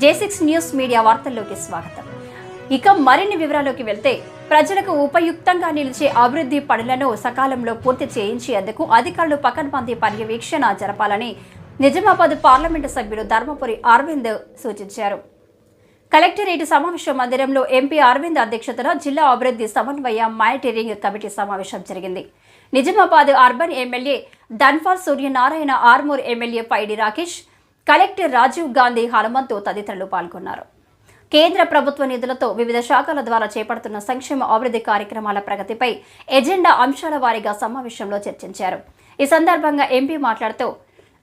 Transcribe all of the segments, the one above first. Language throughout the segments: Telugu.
జే సిక్స్ న్యూస్ మీడియా వార్తల్లోకి స్వాగతం. ఇక మరిన్ని వివరాల్లోకి వెళ్తే ప్రజలకు ఉపయుక్తంగా నిలిచే అభివృద్ధి పనులను సకాలంలో పూర్తి చేయించేందుకు అధికారులు పకడ్బందీ పర్యవేక్షణ జరపాలని నిజామాబాద్ పార్లమెంటు సభ్యులు ధర్మపురి అరవింద్ సూచించారు. కలెక్టరేట్ సమావేశ మందిరంలో ఎంపీ అరవింద్ అధ్యక్షతన జిల్లా అభివృద్ధి సమన్వయ మానిటరింగ్ కమిటీ సమావేశం జరిగింది. Nizamabad urban MLA Dhanpal Suryanarayana Armoor MLA Paidi Rakesh collector Rajiv Gandhi Hanumanthu తదితరులు పాల్గొన్నారు. కేంద్ర ప్రభుత్వ నిధులతో వివిధ శాఖల ద్వారా చేపడుతున్న సంక్షేమ అభివృద్ధి కార్యక్రమాల ప్రగతిపై ఎజెండా అంశాల వారీగా సమావేశంలో చర్చించారు. ఈ సందర్భంగా ఎంపీ మాట్లాడుతూ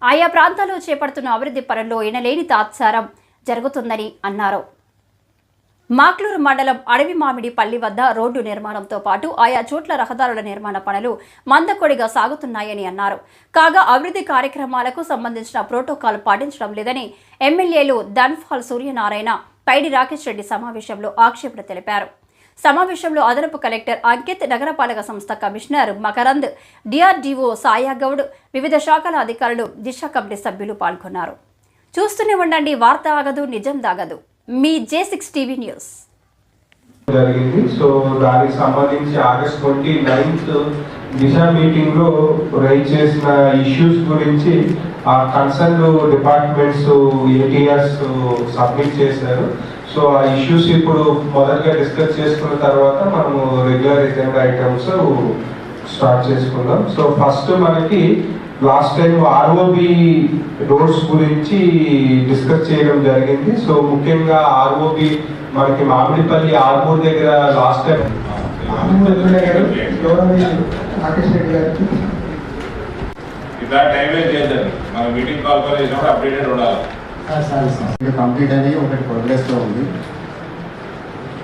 ఆయా ప్రాంతాల్లో చేపడుతున్న అభివృద్ధి పనుల్లో ఎనలేని తాత్సారం జరుగుతుందని అన్నారు. మాక్లూరు మండలం అడవి మామిడి పల్లి వద్ద రోడ్డు నిర్మాణంతో పాటు ఆయా చోట్ల రహదారుల నిర్మాణ పనులు మందకొడిగా సాగుతున్నాయని అన్నారు. కాగా అభివృద్ధి కార్యక్రమాలకు సంబంధించిన ప్రోటోకాల్ పాటించడం లేదని ఎమ్మెల్యేలు ధన్ఫాల్ సూర్యనారాయణ పైడి రాకేష్ రెడ్డి సమావేశంలో ఆక్షేపణ తెలిపారు. సమావేశంలో అదనపు కలెక్టర్ అంకిత్ నగరపాలక సంస్థ కమిషనర్ మకరంద్ డిఆర్డీఓ సాయాగౌడ్ వివిధ శాఖల అధికారులు దిశ కమిటీ సభ్యులు పాల్గొన్నారు. చూస్తూనే ఉండండి వార్త ఆగదు నిజం దాగదు. మీ జే సిక్స్ టీవీ న్యూస్ జరిగింది. సో దానికి సంబంధించి ఆగస్ట్ ట్వంటీ నైన్త్ దిశ మీటింగ్లో రైజ్ చేసిన ఇష్యూస్ గురించి ఆ కన్సర్న్ డిపార్ట్మెంట్స్ ఏటీఆర్స్ సబ్మిట్ చేశారు. సో ఆ ఇష్యూస్ ఇప్పుడు మొదటగా డిస్కస్ చేసుకున్న తర్వాత మనము రెగ్యులర్ ఎజెండా ఐటమ్స్ స్టార్ట్ చేసుకుందాం. సో ఫస్ట్ మనకి లాస్ట్ టైం ఆర్ఓబి రోడ్స్ గురించి డిస్కస్ చేయడం జరిగింది. సో ముఖ్యంగా ఆర్ఓబి మనకి మామిడిపల్లి ఆర్మూర్ దగ్గర లాస్ట్ టైం ఎమ్మెల్యే గారు గౌరవనీయులు రాకేష్ రెడ్డి గారికి ఇట్లా టైం వేస్ట్ చేద్దండి మన మీటింగ్ కాల్ కాల్ చేసినప్పుడు అప్డేటెడ్ ఉండాలి. కంప్లీట్ అని ఒకటి ప్రోగ్రెస్లో ఉంది.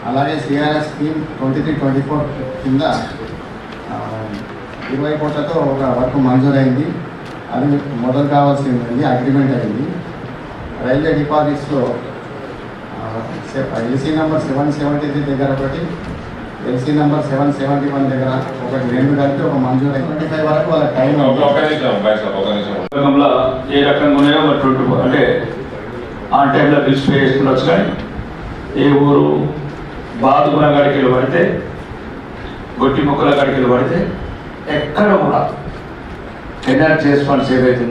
అలాగే CRS scheme twenty three twenty four కింద ఆ, ఇరవై కోట్లతో ఒక వర్క్ మంజూరైంది. అది మొదలు కావాల్సింది అగ్రిమెంట్ అయింది. Railway డిపాజిట్స్లో LC number seven seventy three దగ్గర ఒకటి LC number seven seventy one దగ్గర ఒకటి రెండు కలిపి ఒక మంజూరు ట్వంటీ ఫైవ్ వరకు వాళ్ళ టైం ఒక ఒక ఉంది నిమిషం బాయ్ సార్ ఒక నిమిషం. రకంలో ఏ రకంగా ఉన్నాయో మరి అంటే ఆన్ టైంలో బిల్స్ పే చేసుకున్నచ్చు కానీ ఏ ఊరు బాదుకున్న కాడికి వెళ్ళి పడితే గొట్టి మొక్కల కాడికి వెళ్ళి పడితే ఎక్కడ కూడా. ఎన్ఆర్ చేసి ఫండ్స్ ఏవైతే